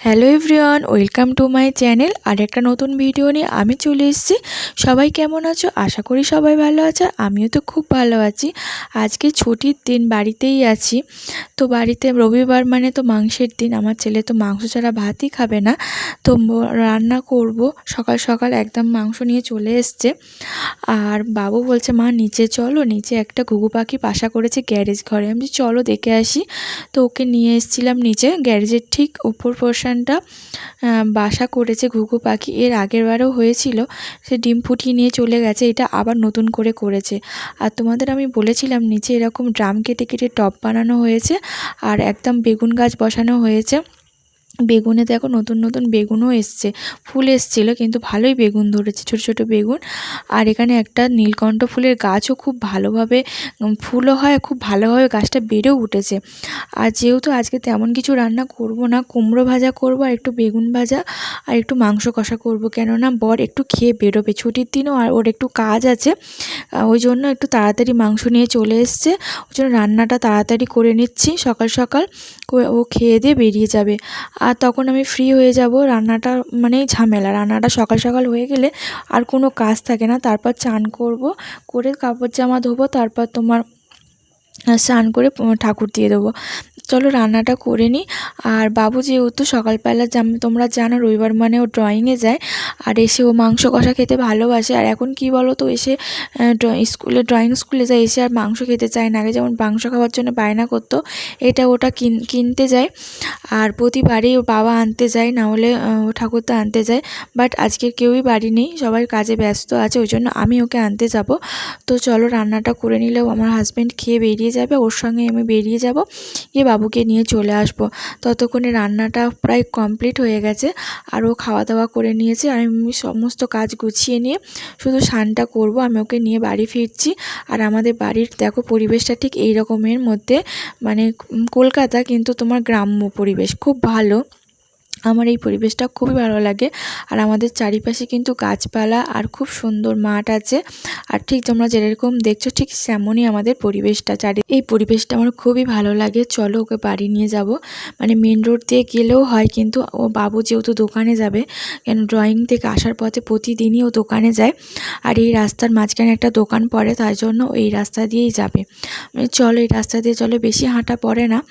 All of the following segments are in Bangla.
Hello everyone, welcome to my channel. আর একটা নতুন ভিডিও নিয়ে আমি চলে এসেছি। সবাই কেমন আছো? আশা করি সবাই ভালো আছে। আমিও তো খুব ভালো আছি। আজকে ছুটির দিন বাড়িতেই আছি। তো বাড়িতে রবিবার মানে তো মাংসের দিন। আমার ছেলে তো মাংস ছাড়া ভাতই খাবে না। তো রান্না করব। সকাল সকাল একদম মাংস নিয়ে চলে এসছে। আর বাবু বলছে, মা, নিচে চলো। নিচে একটা ঘুঘু পাখি বাসা করেছে গ্যারেজ ঘরে। আমি চলো দেখে আসি। তো ওকে নিয়ে এসেছিলাম নিচে। গ্যারেজের ঠিক উপর পোর্শন অনুষ্ঠানটা বাসা করেছে ঘুঘু পাখি। এর আগের বারেও হয়েছিল, সে ডিম ফুটিয়ে নিয়ে চলে গেছে, এটা আবার নতুন করে করেছে। আর তোমাদের আমি বলেছিলাম নিচে এরকম ড্রাম কেটে কেটে টপ বানানো হয়েছে, আর একদম বেগুন গাছ বসানো হয়েছে। বেগুনে দেখো নতুন নতুন বেগুনও এসছে, ফুল এসছিল, কিন্তু ভালোই বেগুন ধরেছে, ছোট ছোট বেগুন। আর এখানে একটা নীলকণ্ঠ ফুলের গাছও খুব ভালোভাবে ফুলও হয়, খুব ভালোভাবে গাছটা বেড়েও উঠেছে। আর যেহেতু আজকে তেমন কিছু রান্না করব না, কুমড়ো ভাজা করব আর একটু বেগুন ভাজা আর একটু মাংস কষা করব, কেননা বর একটু খেয়ে বেরোবে। ছুটির দিনও আর ওর একটু কাজ আছে ওই জন্য একটু তাড়াতাড়ি মাংস নিয়ে চলে এসছে। ওই জন্য রান্নাটা তাড়াতাড়ি করে নিচ্ছি, সকাল সকাল। ও খেয়ে দিয়ে বেরিয়ে যাবে। আর তখন আমি ফ্রি হয়ে যাব। রান্নাটা মানেই ঝামেলা। রান্নাটা সকাল সকাল হয়ে গেলে আর কোনো কাজ থাকে না। তারপর চান করব, করে কাপড় জামা ধোবো, তারপর তোমার স্নান করে ঠাকুর দিয়ে দেবো। চলো রান্নাটা করে নিই। আর বাবু যেহেতু সকালবেলা তোমরা জানো রবিবার মানে ও ড্রয়িংয়ে যায়। আর এসে ও মাংস কষা খেতে ভালোবাসে। আর এখন কি বলো তো এসে স্কুলে ড্রয়িং স্কুলে যায়, এসে আর মাংস খেতে চায় না। আগে যেমন মাংস খাওয়ার জন্য বায়না করতো, এটা ওটা কিনতে যায়। আর প্রতিবারই ও বাবা আনতে যায়, না হলে ঠাকুরদা আনতে যায়। বাট আজকে কেউই বাড়ি নেই, সবাই কাজে ব্যস্ত আছে, ওই জন্য আমি ওকে আনতে যাব। তো চলো রান্নাটা করে নিলেও আমার হাজব্যান্ড খেয়ে বেরিয়ে যাবে, ওর সঙ্গে আমি বেরিয়ে যাব। গিয়ে বাবুকে নিয়ে চলে আসব। ততক্ষণে রান্নাটা প্রায় কমপ্লিট হয়ে গেছে। আর ও খাওয়া দাওয়া করে নিয়েছে। আমি সমস্ত কাজ গুছিয়ে নিয়ে শুধু স্নানটা করব। আমি ওকে নিয়ে বাড়ি ফিরছি। আর আমাদের বাড়ির দেখো পরিবেশটা ঠিক এই রকমের মধ্যে। মানে কলকাতা কিন্তু তোমার গ্রাম্য পরিবেশ। খুব ভালো। আমার এই পরিবেশটা খুবই ভালো লাগে। আর আমাদের চারিপাশে কিন্তু গাছপালা আর খুব সুন্দর মাঠ আছে। আর ঠিক তোমরা যেরকম দেখছ, ঠিক তেমনই আমাদের পরিবেশটা। চারি এই পরিবেশটা আমার খুবই ভালো লাগে। চলো ওকে বাড়ি নিয়ে যাব। মানে মেন রোড দিয়ে গেলেও হয়, কিন্তু ও বাবু যেহেতু দোকানে যাবে, কেন ড্রয়িং থেকে আসার পথে প্রতিদিনই ও দোকানে যায়। আর এই রাস্তার মাঝখানে একটা দোকান পড়ে, তাই জন্য এই রাস্তা দিয়েই যাবে। মানে চলো এই রাস্তা দিয়ে চলো, বেশি হাঁটা পড়ে না।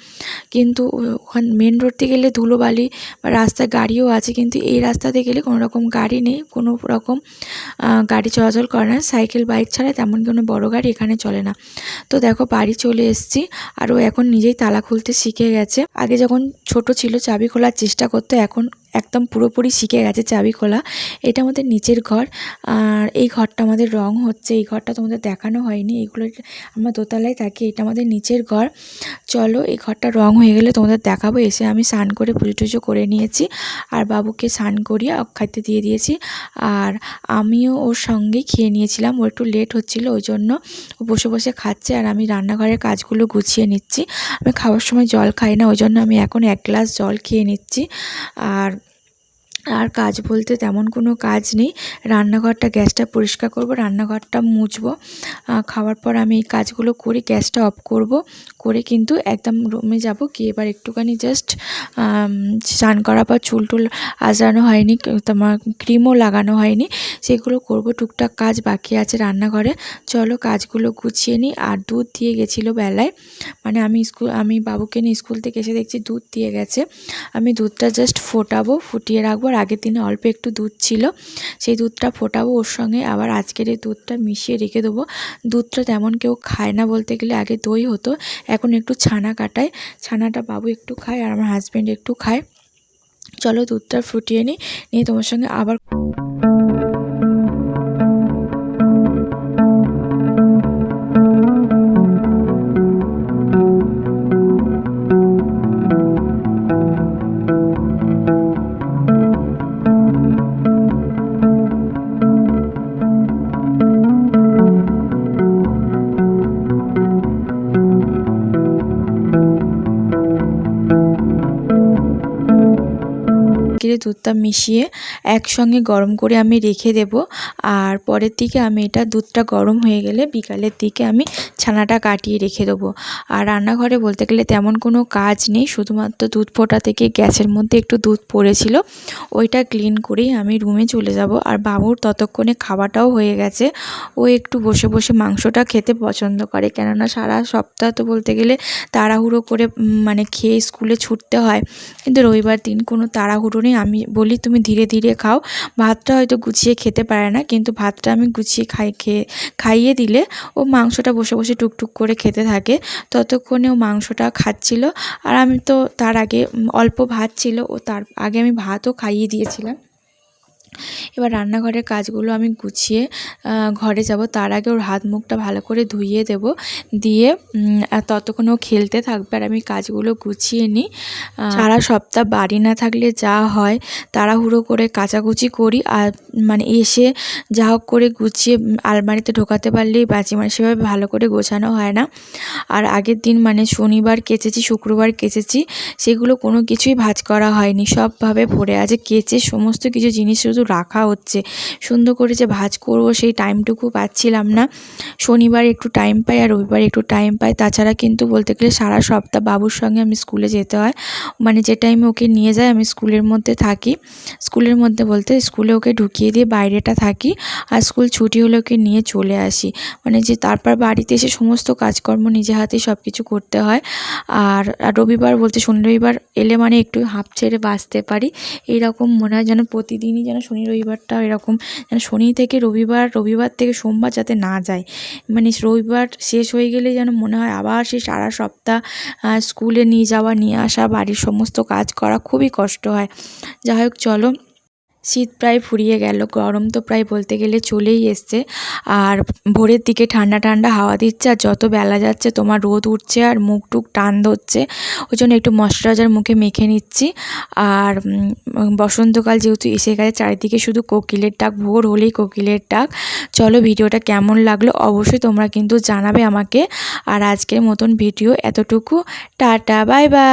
কিন্তু ওখান মেন রোড দিয়ে গেলে ধুলোবালি বা রাস্তায় গাড়িও আছে, কিন্তু এই রাস্তাতে গেলে কোনো রকম গাড়ি নেই, কোনো রকম গাড়ি চলাচল করে না, সাইকেল, বাইক ছাড়া তেমন কোনো বড় গাড়ি এখানে চলে না। তো দেখো বাড়ি চলে এসছি, আর ও এখন নিজেই তালা খুলতে শিখে গেছে। আগে যখন ছোট ছিল, চাবি খোলার চেষ্টা করতো, এখন একদম পুরোপুরি শিখে গেছে চাবি খোলা। এটা আমাদের নিচের ঘর। আর এই ঘরটা আমাদের রং হচ্ছে, এই ঘরটা তোমাদের দেখানো হয়নি। এইগুলো আমরা দোতলায় থাকি, এটা আমাদের নিচের ঘর। চলো, এই ঘরটা রং হয়ে গেলে তোমাদের দেখাবো। এসে আমি স্নান করে পুজো টুজো করে নিয়েছি। আর বাবুকে স্নান করিয়ে খাইতে দিয়ে দিয়েছি। আর আমিও ওর সঙ্গেই খেয়ে নিয়েছিলাম। ও একটু লেট হচ্ছিল, ওই জন্য ও বসে বসে খাচ্ছে। আর আমি রান্নাঘরের কাজগুলো গুছিয়ে নিচ্ছি। আমি খাওয়ার সময় জল খাই না, ওই জন্য আমি এখন এক গ্লাস জল খেয়ে নিচ্ছি। আর আর কাজ বলতে তেমন কোনো কাজ নেই। রান্নাঘরটা, গ্যাসটা পরিষ্কার করব, রান্নাঘরটা মুছব। খাওয়ার পর আমি এই কাজগুলো করি গ্যাসটা অফ করব। করে কিন্তু একদম রুমে যাব। গিয়ে এবার একটুখানি জাস্ট স্নান করার পর চুল টুল আজরানো হয়নি, তোমার ক্রিমও লাগানো হয়নি। সেগুলো করব, টুকটাক কাজ বাকি আছে রান্নাঘরে। চলো কাজগুলো গুছিয়ে নিই। আর দুধ দিয়ে গেছিল বেলায়। মানে আমি স্কুল, আমি বাবুকে নিয়ে স্কুল থেকে এসে দেখছি দুধ দিয়ে গেছে। আমি দুধটা জাস্ট ফোটাবো, ফুটিয়ে রাখব। আগের দিনে অল্প একটু দুধ ছিল, সেই দুধটা ফোটাবো ওর সঙ্গে। আবার আজকের এই দুধটা মিশিয়ে রেখে দেবো। দুধটা তেমন কেউ খায় না বলতে গেলে, আগে দই হতো, এখন একটু ছানা কাটায়। ছানাটা বাবু একটু খায় আর আমার হাজব্যান্ড একটু খায়। চলো দুধটা ফুটিয়ে নিই, নিয়ে তোমার সঙ্গে আবার কিরে দুধটা মিশিয়ে একসঙ্গে গরম করে আমি রেখে দেব। আর পরের দিকে আমি এটা দুধটা গরম হয়ে গেলে বিকালের দিকে আমি ছানাটা কাটিয়ে রেখে দেবো। আর রান্নাঘরে বলতে গেলে তেমন কোনো কাজ নেই, শুধুমাত্র দুধ ফোটা থেকে গ্যাসের মধ্যে একটু দুধ পড়েছিল, ওইটা ক্লিন করেই আমি রুমে চলে যাব। আর বাবুর ততক্ষণে খাওয়াটাও হয়ে গেছে, ও একটু বসে বসে মাংসটা খেতে পছন্দ করে। কেননা সারা সপ্তাহ তো বলতে গেলে তাড়াহুড়ো করে মানে খেয়ে স্কুলে ছুটতে হয়। কিন্তু রবিবার দিন কোনো তাড়াহুড়ো নেই আমি বলি তুমি ধীরে ধীরে খাও। ভাতটা হয়তো গুছিয়ে খেতে পারে না, কিন্তু ভাতটা আমি গুছিয়ে খাই খেয়ে খাইয়ে দিলে ও মাংসটা বসে বসে টুকটুক করে খেতে থাকে। ততক্ষণে ও মাংসটা খাচ্ছিল। আর আমি তো তার আগে অল্প ভাত ছিল, ও তার আগে আমি ভাতও খাইয়ে দিয়েছিলাম। এবার রান্নাঘরের কাজগুলো আমি গুছিয়ে ঘরে যাব। তার আগে ওর হাত মুখটা ভালো করে ধুইয়ে দেব। দিয়ে ততক্ষণ ও খেলতে থাকবে আর আমি কাজগুলো গুছিয়ে নিই। সারা সপ্তাহ বাড়ি না থাকলে যা হয়, তাড়াহুড়ো করে কাচাকুচি করি। আর মানে এসে যা হোক করে গুছিয়ে আলমারিতে ঢোকাতে পারলেই বাঁচি। মানে সেভাবে ভালো করে গোছানো হয় না। আর আগের দিন মানে শনিবার কেচেছি, শুক্রবার কেচেছি, সেগুলো কোনো কিছুই ভাজ করা হয়নি। সবভাবে ভরে আছে, কেচে সমস্ত কিছু জিনিস শুধু রাখা হচ্ছে। সুন্দর করে যে ভাজ করব সেই টাইমটুকু পাচ্ছিলাম না। শনিবার একটু টাইম পাই আর রবিবার একটু টাইম পাই। তাছাড়া কিন্তু বলতে গেলে সারা সপ্তাহ বাবুর সঙ্গে আমি স্কুলে যেতে হয়। মানে যে টাইমে ওকে নিয়ে যায় আমি স্কুলের মধ্যে থাকি। স্কুলের মধ্যে বলতে স্কুলে ওকে ঢুকিয়ে দিয়ে বাইরেটা থাকি আর স্কুল ছুটি হলে ওকে নিয়ে চলে আসি। মানে যে তারপর বাড়িতে এসে সমস্ত কাজকর্ম নিজে হাতে সব কিছু করতে হয়। আর রবিবার বলতে শনি রবিবার এলে মানে একটু হাঁপ ছেড়ে বাঁচতে পারি। এইরকম মনে হয় যেন প্রতিদিনই যেন শনি রবিবারটা এরকম। যেন শনি থেকে রবিবার রবিবার থেকে সোমবার যাতে না যায়। মানে রবিবার শেষ হয়ে গেলে যেন মনে হয় আবার সেই সারা সপ্তাহ স্কুলে নিয়ে যাওয়া, নিয়ে আসা, বাড়ির সমস্ত কাজ করা খুবই কষ্ট হয়। যাই হোক চলো শীত প্রায় ফুরিয়ে গেল, গরম তো প্রায় বলতে গেলে চলেই এসছে। আর ভোরের দিকে ঠান্ডা ঠান্ডা হাওয়া দিচ্ছে, আর যত বেলা যাচ্ছে তোমার রোদ উঠছে আর মুখ টুক টান ধরছে। ওই জন্য একটু ময়শ্চারাইজার মুখে মেখে নিচ্ছি। আর বসন্তকাল যেহেতু এসে গেছে, চারিদিকে শুধু কোকিলের ডাক, ভোর হলেই কোকিলের ডাক। চলো ভিডিওটা কেমন লাগল অবশ্যই তোমরা কিন্তু জানাবে আমাকে। আর আজকের মতন ভিডিও এতটুকু। Tata, bye bye.